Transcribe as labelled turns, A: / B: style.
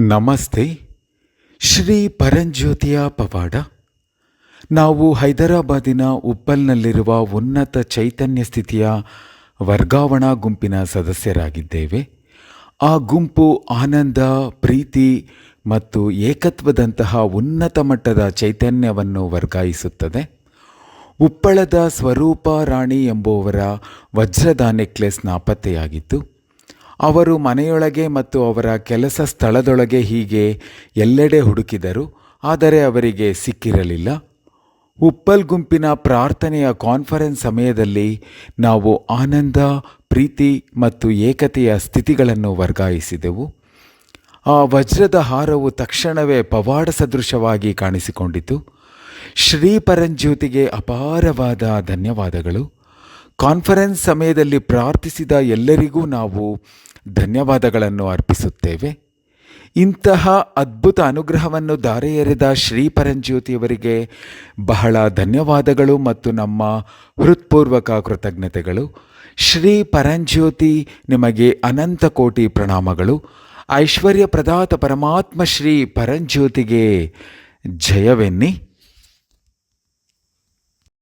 A: ನಮಸ್ತೆ. ಶ್ರೀ ಪರಂಜ್ಯೋತಿಯ ಪವಾಡ. ನಾವು ಹೈದರಾಬಾದಿನ ಉಪ್ಪಲ್ನಲ್ಲಿರುವ ಉನ್ನತ ಚೈತನ್ಯ ಸ್ಥಿತಿಯ ವರ್ಗಾವಣಾ ಗುಂಪಿನ ಸದಸ್ಯರಾಗಿದ್ದೇವೆ. ಆ ಗುಂಪು ಆನಂದ, ಪ್ರೀತಿ ಮತ್ತು ಏಕತ್ವದಂತಹ ಉನ್ನತ ಮಟ್ಟದ ಚೈತನ್ಯವನ್ನು ವರ್ಗಾಯಿಸುತ್ತದೆ. ಉಪ್ಪಳದ ಸ್ವರೂಪ ರಾಣಿ ಎಂಬುವರ ವಜ್ರದ ನೆಕ್ಲೆಸ್ ನಾಪತ್ತೆಯಾಗಿತ್ತು. ಅವರು ಮನೆಯೊಳಗೆ ಮತ್ತು ಅವರ ಕೆಲಸ ಸ್ಥಳದೊಳಗೆ ಹೀಗೆ ಎಲ್ಲೆಡೆ ಹುಡುಕಿದರು, ಆದರೆ ಅವರಿಗೆ ಸಿಕ್ಕಿರಲಿಲ್ಲ. ಉಪ್ಪಲ್ ಗುಂಪಿನ ಪ್ರಾರ್ಥನೆಯ ಕಾನ್ಫರೆನ್ಸ್ ಸಮಯದಲ್ಲಿ ನಾವು ಆನಂದ, ಪ್ರೀತಿ ಮತ್ತು ಏಕತೆಯ ಸ್ಥಿತಿಗಳನ್ನು ವರ್ಗಾಯಿಸಿದೆವು. ಆ ವಜ್ರದ ಹಾರವು ತಕ್ಷಣವೇ ಪವಾಡ ಸದೃಶವಾಗಿ ಕಾಣಿಸಿಕೊಂಡಿತು. ಶ್ರೀ ಪರಂಜ್ಯೋತಿಗೆ ಅಪಾರವಾದ ಧನ್ಯವಾದಗಳು. ಕಾನ್ಫರೆನ್ಸ್ ಸಮಯದಲ್ಲಿ ಪ್ರಾರ್ಥಿಸಿದ ಎಲ್ಲರಿಗೂ ನಾವು ಧನ್ಯವಾದಗಳನ್ನು ಅರ್ಪಿಸುತ್ತೇವೆ. ಇಂತಹ ಅದ್ಭುತ ಅನುಗ್ರಹವನ್ನು ದಾರೆ ಎರೆದ ಶ್ರೀ ಪರಂಜ್ಯೋತಿಯವರಿಗೆ ಬಹಳ ಧನ್ಯವಾದಗಳು ಮತ್ತು ನಮ್ಮ ಹೃತ್ಪೂರ್ವಕ ಕೃತಜ್ಞತೆಗಳು. ಶ್ರೀ ಪರಂಜ್ಯೋತಿ ನಿಮಗೆ ಅನಂತ ಕೋಟಿ ಪ್ರಣಾಮಗಳು. ಐಶ್ವರ್ಯ ಪ್ರದಾತ ಪರಮಾತ್ಮ ಶ್ರೀ ಪರಂಜ್ಯೋತಿಗೆ ಜಯವೆನ್ನಿ.